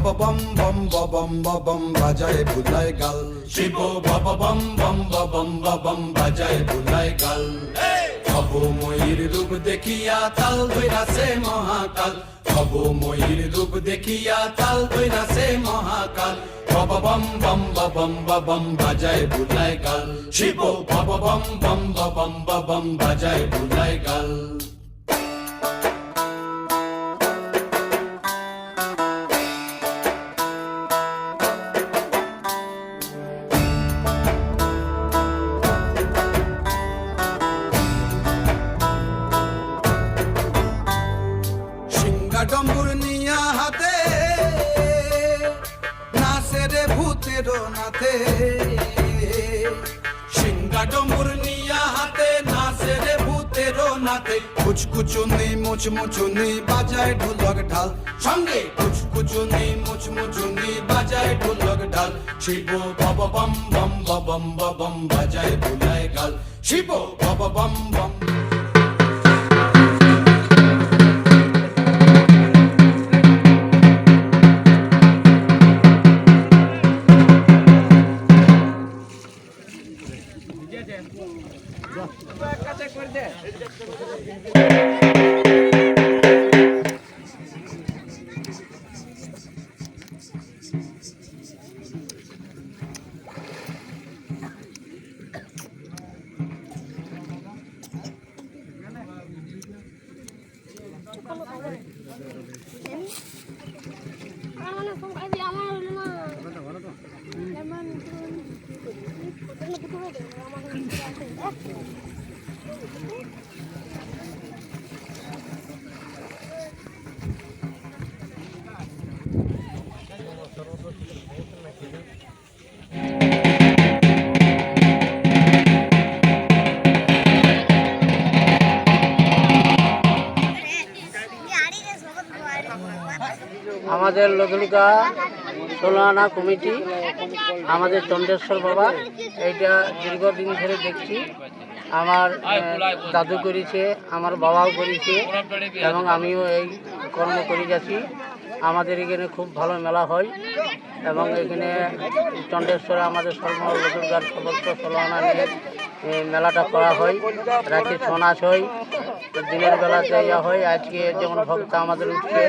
বাবা বম বম বম বম বাজায় বুলায় গাল শিব বাবা বম বম বম বম বাজায় বুলায় গাল হব ময়ূর রূপ দেখিয়া তাল ধৈরাছে মহাকাল হব ময়ূর রূপ দেখিয়া তাল ধৈরাছে মহাকাল বাবা বম বম বম বম বাজায় বুলায় গাল শিব বাবা বম বম বম বম বাজায় বুলায় গাল সিংহা ডম্বুর নিয়া হাতে নাচে রে ভূতের নাথে কুচকুচুনি, মুচমুচুনি, বাজায় ঢোলক ঢাল। সঙ্গে কুচকুচুনি, মুচমুচুনি, বাজায় ঢোলক ঢাল। শিব বাবা বম বম বম বম, বাজায় বুলায় গাল। শিব বাবা বম বম আমার না ফোন লদুলিকা ষোলানা কমিটি, আমাদের চন্দ্রেশ্বর বাবা, এইটা দীর্ঘদিন ধরে দেখছি। আমার দাদু করেছে, আমার বাবাও করেছে, এবং আমিও এই কর্ম করে যাচ্ছি। আমাদের এখানে খুব ভালো মেলা হয়, এবং এখানে চন্দ্রেশ্বরে আমাদের সর্ব সমস্ত নিয়ে মেলাটা করা হয়। রাতে নাচ হয় দিনের বেলাতে ইয়া হয়, আজকে যেমন ভক্তা আমাদের উঠছে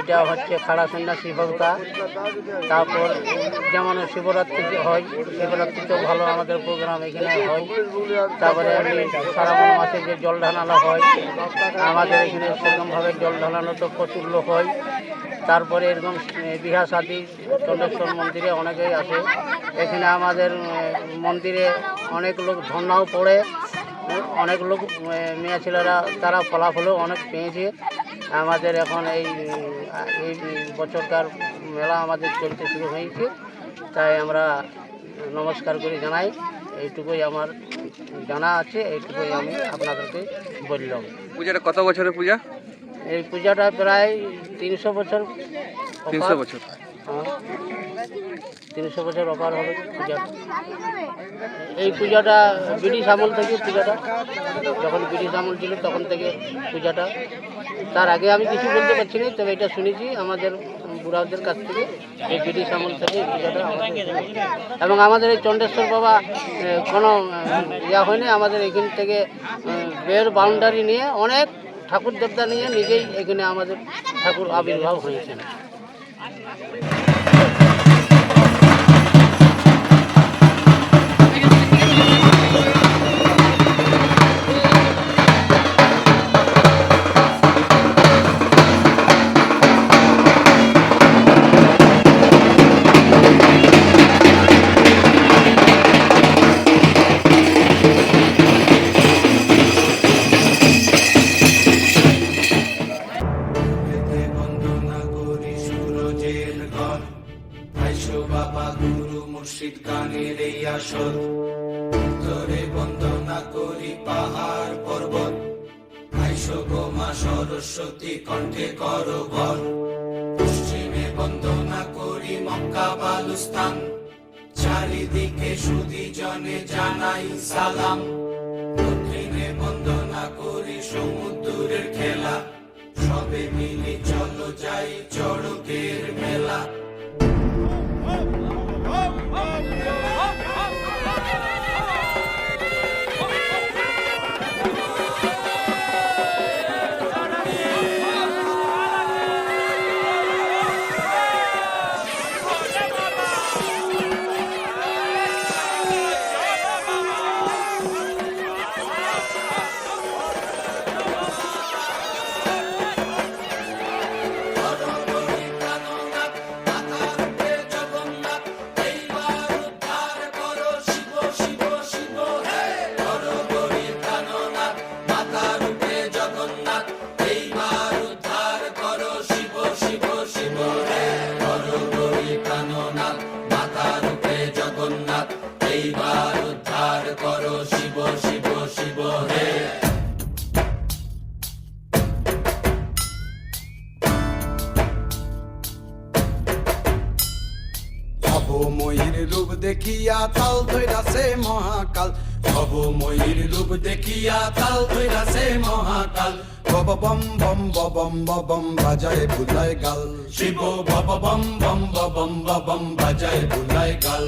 এটা হচ্ছে খাড়া সন্ন্যাসী ভক্তা। তারপর যেমন শিবরাত্রি হয়, শিবরাত্রিতেও ভালো আমাদের প্রোগ্রাম এখানে হয়। তারপরে এমনি শ্রাবণ মাসে যে জল ঢালানো হয়, আমাদের এখানে সেরকমভাবে জল ঢালানো তো প্রচুর লোক হয়। তারপরে এরকম বিহা সাদী চন্দ্রেশ্বর মন্দিরে অনেকেই আসে। এখানে আমাদের মন্দিরে অনেক লোক ধর্নাও পড়ে। অনেক লোক মেয়ে ছেলেরা, তারা ফলাফলও অনেক পেয়েছে। আমাদের এখন এই এই বছরকার মেলা আমাদের চলতে শুরু হয়েছে। তাই আমরা নমস্কার করে জানাই। এইটুকুই আমার জানা আছে, এইটুকুই আমি আপনাদেরকে বললাম। পূজাটা কত বছরের পূজা? এই পূজাটা প্রায় তিনশো বছর তিনশো বছর। হ্যাঁ। তিনশো বছর অপার হবে পূজা। এই পূজাটা ব্রিটিশ আমল থেকে পূজাটা। যখন ব্রিটিশ আমল ছিল তখন থেকে পূজাটা। তার আগে আমি কিছু বলতে পারছি না তবে এটা শুনেছি আমাদের বুড়াদের কাছ থেকে এই ব্রিটিশ আমল থেকে এই পূজাটা আমাদের এবং আমাদের এই চন্দ্রেশ্বর বাবা কোনো ইয়া হয়নি আমাদের এখান থেকে বের বাউন্ডারি নিয়ে অনেক ঠাকুর দেবতা নিয়ে নিজেই এখানে আমাদের ঠাকুর আবির্ভাব হয়েছেন। সরস্বতী করো বল। পশ্চিমে বন্দনা করি মক্কা বালুস্তান। চারিদিকে সুদি জনে জানাই সালাম। দক্ষিণে বন্দনা করি সমুদ্রের খেলা। সবে মিলে চলো যাই চড়কের মেলা। ময়ূর রূপ দেখিয়া তাল ধৈরাছে মহাকাল। ভব ময়ূর রূপ দেখিয়া তাল ধৈরাছে মহাকাল। বব বম বম বম বম বাজায় বুলায় গাল। শিব বব বম বম বম বম বাজায় বুলায় গাল।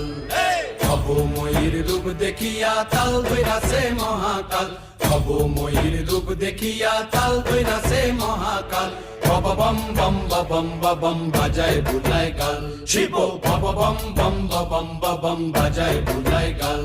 ভব ময়ূর রূপ দেখিয়া তাল ধৈরাছে মহাকাল। ভব ময়ূর রূপ দেখিয়া তাল ধৈরাছে মহাকাল। বব বম বম বম বম বাজায় বুলাই গাল। শিব বব বম বম বম বম বাজায় বুলাই গাল।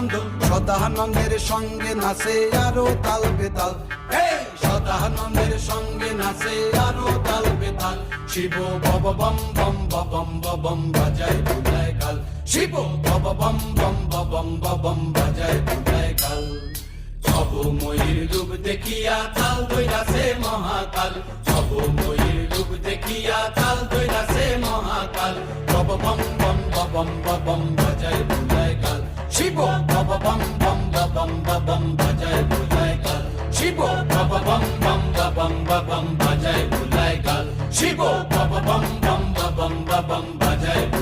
সদানন্দ সদানন্দের সঙ্গে নাচে আরও তাল বেতাল। সদানন্দের সঙ্গে নাচে আরও তাল বেতাল। শিব বব বম বম বম বম বাজায় বুলায় কাল। শিব বব বম বম বম বম বাজায় বুলায় কাল। সব ময়ূর রূপ দেখিয়া তাল দৈরাছে মহাকাল। সব ময়ূর রূপ দেখিয়া তাল দৈরাছে মহাকাল। বব বম বম বম বম বাজায় কাল শিব বব বম বম বম বম বাজায় বুলায় কাল শিব বব বম বম বম বম বাজায় বুলায় কাল শিব বব বম বম বম বম বাজায়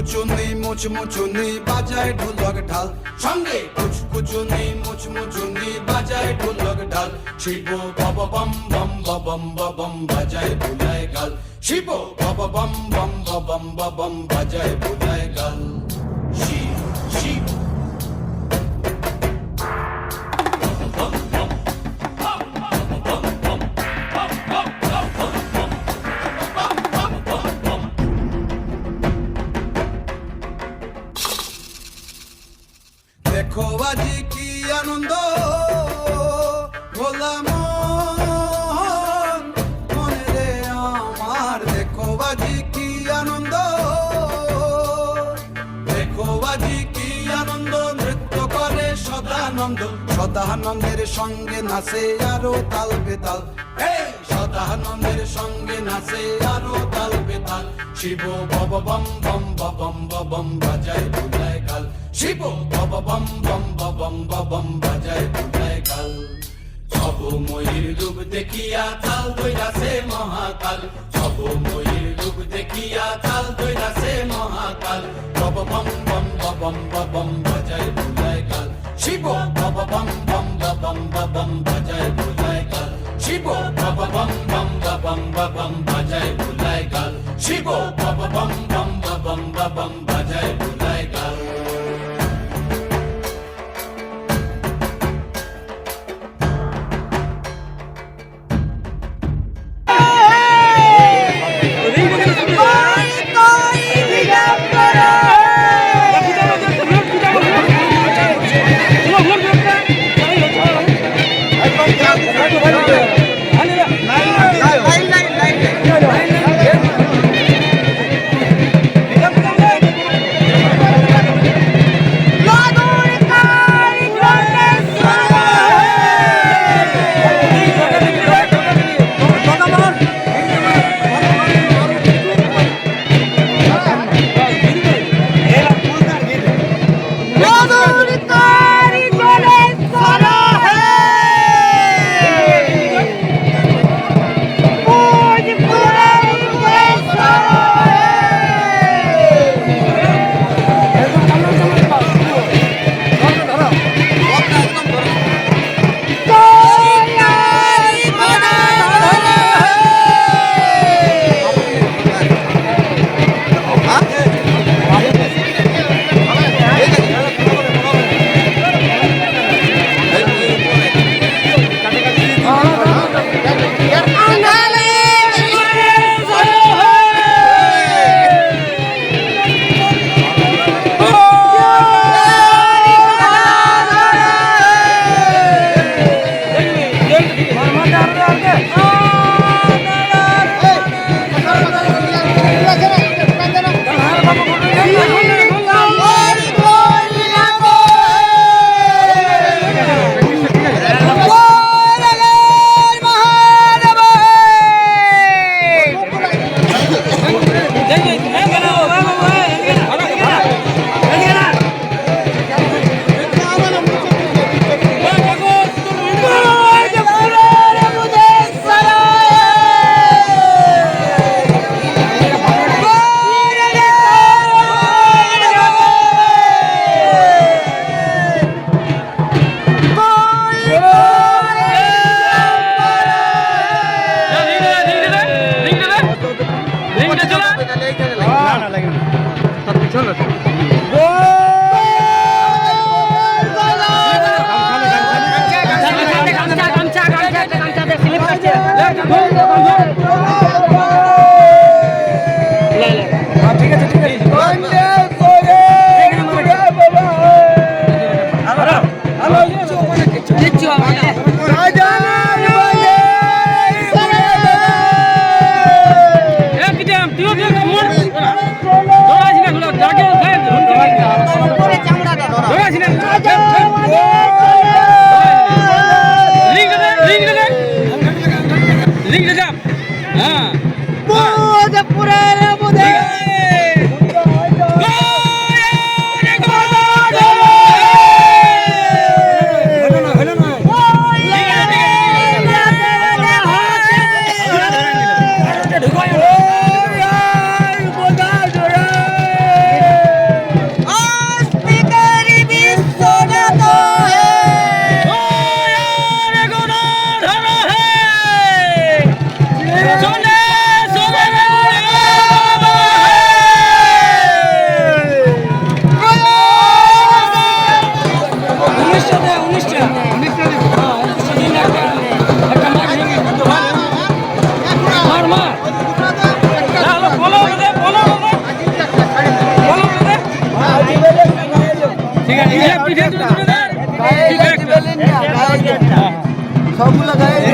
কুচকুচুনি মুচমুচুনি বাজায় ঢোলক ঢাল। সঙ্গে কুচকুচুনি মুচমুচুনি বাজায় ঢোলক ঢাল। শিব বব বম বম বম বম বাজায় বুলায় গাল। শিব বব বম বম বম বম বাজায় বুলায় আনন্দ আমার দেখো আজি কি আনন্দ। নৃত্য করে সদানন্দ। সদানন্দের সঙ্গে নাচে আরও তাল বেতাল। সদানন্দের সঙ্গে নাচে আরও তাল বেতাল। শিব বব বম বম বম বম বাজায় কাল শিব বব বম বম বম বম বাজায় বুঝায় কাল। সব ময়ূর রূপ দেখিয়া তাল দৈরাছে মহাকাল। সব ময়ূর রূপ দেখিয়া তাল দৈরাছে মহাকাল। bum বম বম বম bum বাজায় কাল। গাল শিব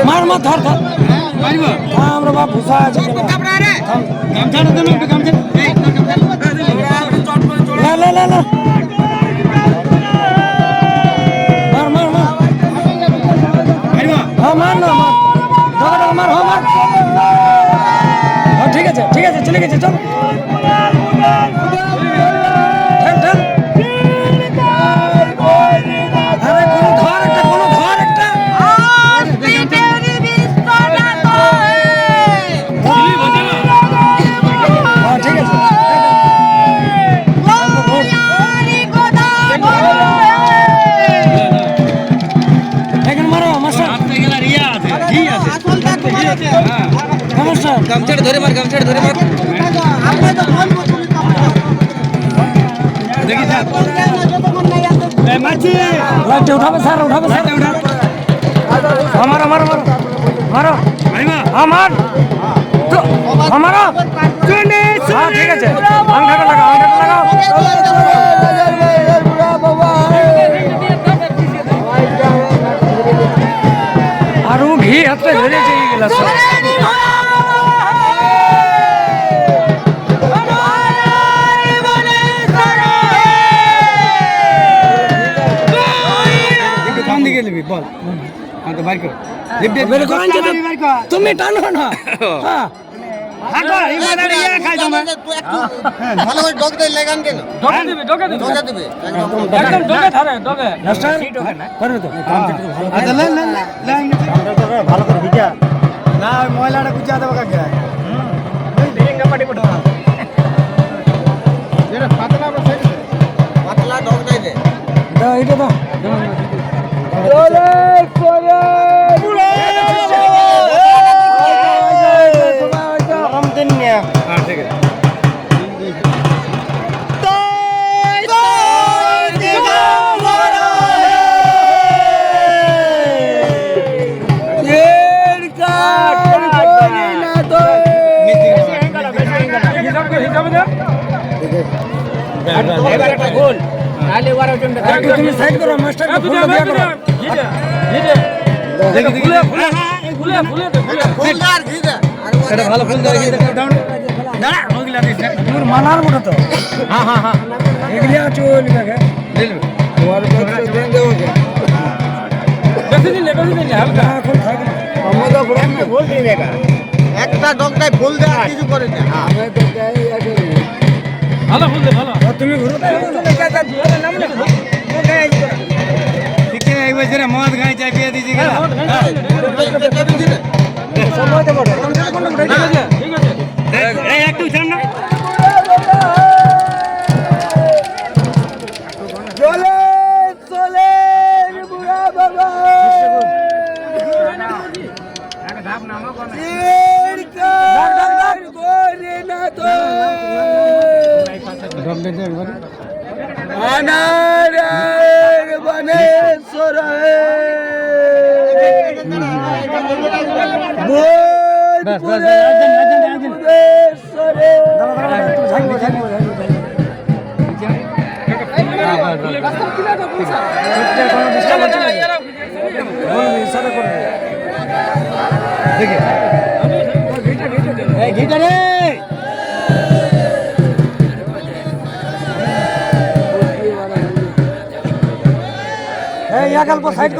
মার মার ধর ধর হ্যাঁ আমরা বাপ ভুসা আছে গামছাটা দেন একটু গামছা লা লা লা লা মার মার ধর ধর মার মার হ্যাঁ ঠিক আছে ঠিক আছে চলে গেছে চল লাইটটা উঠাবে স্যার উঠাবে স্যার। আমার আমার আমার মারো। আমার হ্যাঁ ঠিক আছে। আংটাটা লাগাও আংটাটা লাগাও। আর ও ঘি হাতে ধরেছে এই গেলাস বাইর কর বের করো আনছে তো। তুমি টানো না হ্যাঁ হাঁটো ইমানের ইয়া খাই তোমার ভালো করে ডগ দিয়ে লেগান কেন ডগে দিবে ডগে দিবে ডগে দিবে একদম ডগে ধরে ডগে রাস্তা করবে তো আচ্ছা লেন লেন লেন ভালো করে ভিজা না ওই ময়লাটা গুজা দেবো কাকে পাতলা ডগ দিয়ে দে দাও এটা দাও একটু তুমি সাইড করো মাস্টার ফুল দেখি দেখি ফুল আর ঘি দে। আর ও এটা ভালো ফুল ধরে কিন্তু ডাউন দাঁড়া ওগুলা দিস না তোর মানার বড় তো। হ্যাঁ হ্যাঁ হ্যাঁ। কাছে একটা ফুল করে না তো দেই আগে তুমি মদ গাই চাই পিয়ে দিছি একটু বাস আজেন আজেন ঘিটা রে এই এক আমি সাইড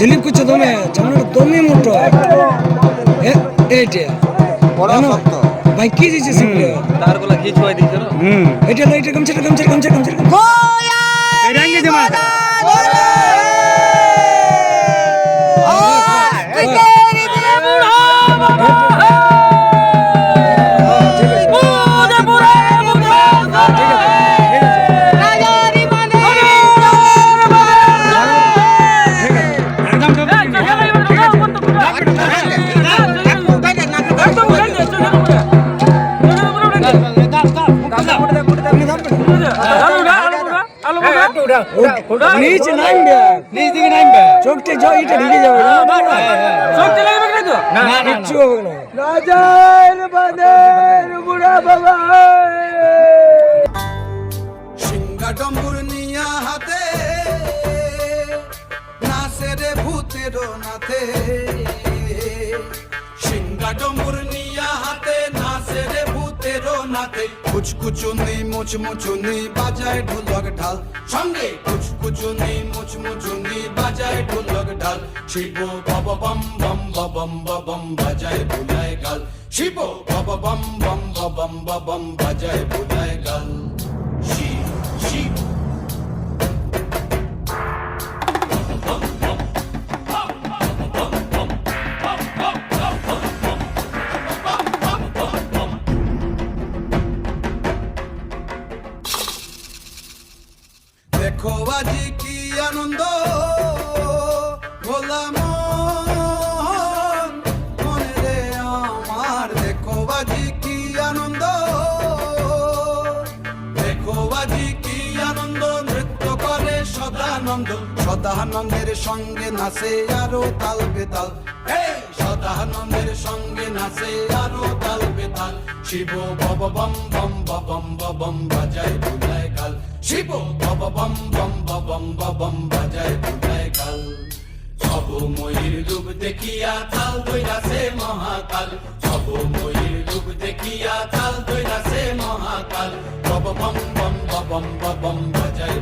দমে করছ দমে চামড়া তুমি মোটো এইটা বড় ভাই কি দিছে সিগলে তার গলা কি দিয়েছে দিছে হুম এটা এটা কমছে কমছে কমছে কমছে নিচে নামবে। নিচ দিকে নামবে। চোখটা যাও এটা ঢুকে যাবে না? না না কিচ্ছু হবে না। রাজার বাদের বুড়া বাবা। সিংহা ডম্বুর নিয়া হাতে নাচে রে ভূতের নাথে সিংহা ডম্বুর নিয়া হাতে নাচে রে কুচকুচুনি মুচমুচুনি বাজায় ঢোলক ঢাল। কুচকুচুনি মুচমুচুনি, বাজায় ঢোলক ডাল। শিব, বব, বম বম বম বম, বাজায় বুলায় গাল। শিব, বব, বম বম বম বম, বাজায় বুলায় গাল। শিব সদানন্দের সঙ্গে নাচে আরও তাল বেতাল। এই সদানন্দের সঙ্গে নাচে আরও তাল বেতাল। শিব বব বম বম বম বম বাজায় বুলায় কাল শিব বব বম বম বম বম বাজায় বুলায় কাল সব ময়ূর রূপ দেখিয়া তাল দৈরাসে মহাকাল। সব ময়ূর রূপ দেখিয়া তাল দৈরাসে মহাকাল। বব বম বম বম বম বাজায়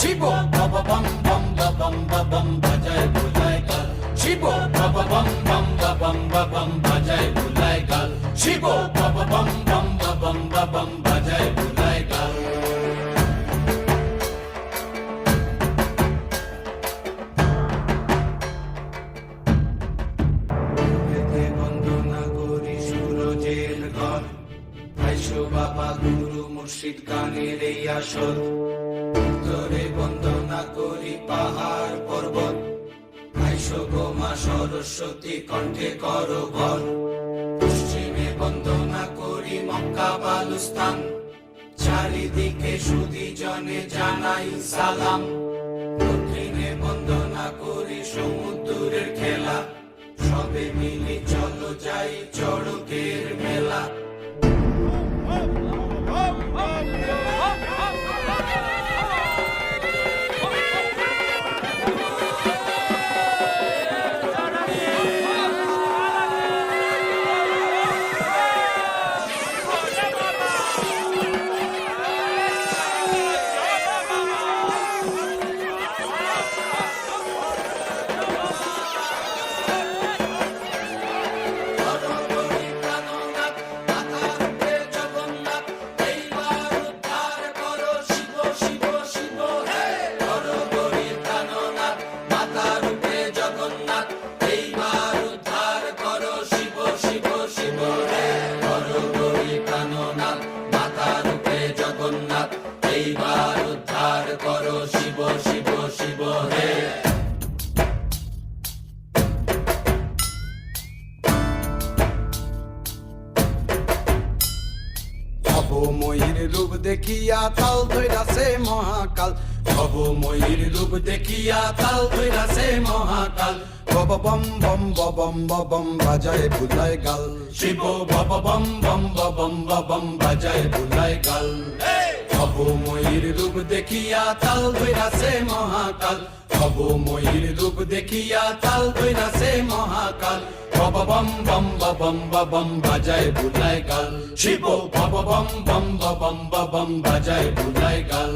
শিব, বব বম বম বম বম বাজায় বুলায় কাল শিব, বব বম বম বম বম বাজায় বুলায় কাল শিব, বব বম বম বম বম বাজায় বুলায় কাল বাবা, গুরু মুর্শিদ গানের এই আসর। উত্তরে বন্দনা করি পাহাড় পর্বত। আইসো গো মা সরস্বতী, কণ্ঠে কর ভর পশ্চিমে বন্দনা করি মক্কা বালুস্তান। চারিদিকে সুদি জনে জানাই সালাম। দক্ষিণে বন্দনা করি সমুদ্রের খেলা। সবে মিলে চলো যাই চড়কের মেলা। জগন্নাথ বম বম্বা জয় বুলায় গাল। ভব ময়ূর রূপ দেখিয়া তাল ধৈরাসে মহাকাল। ভব ময়ূর রূপ দেখিয়া তাল ধৈরাসে মহাকাল। বব বম বম বম বম বাজায় বুলাই গাল। শিব ভব বম বম বম বম বাজায় বুলাই গাল।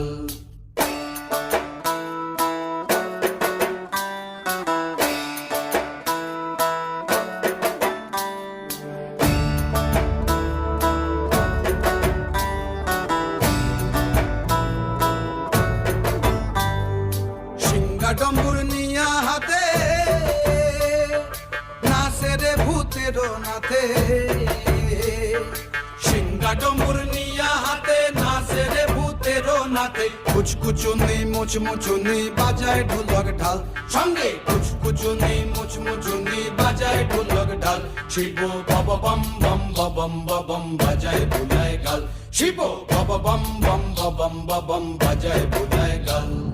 কুচকুচুনি মুচমুচুনি, বাজায় ঢোলক ঢাল। সঙ্গে কুচকুচুনি, মুচমুচুনি, বাজায় ঢোলক ঢাল। শিব বব বম বম বম বম বাজায় বুলায় গাল। শিব বব বম বম বম বম বাজায় বুলায় গাল।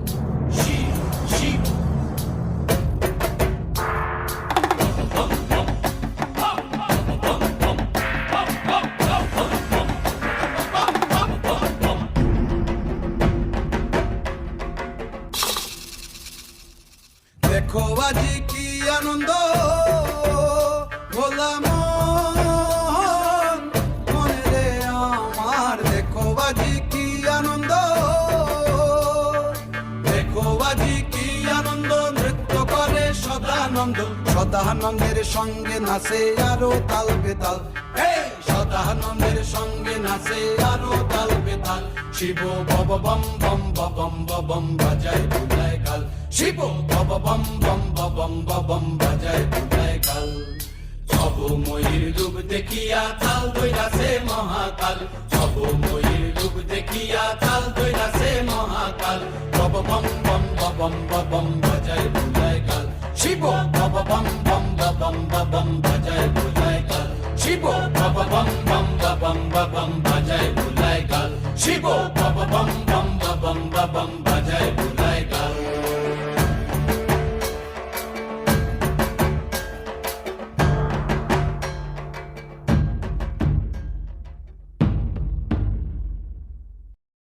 সদানন্দের সঙ্গে নাচে আরও তাল বেতাল। এই সদানন্দের সঙ্গে নাচে আরও তাল বেতাল। শিব বব বম বম বম বম বাজায় বুলায় কাল শিব বব বম বম বম বম বাজায় বুলায় কাল ছব ময়ূর রূপ দেখিয়া তাল দৈরাসে মহাকাল। ছব ময়ূর রূপ দেখিয়া তাল দৈরাসে মহাকাল। বব বম বম বম বম বাজায় বুলায় Chibo, ba bum bum bum bum bum bum bajay bulay kal. Chibo, ba bum bum bum ba bum bum bajay bulay kal. Chibo, ba bum bum bum ba bum ba bum bajay bulay.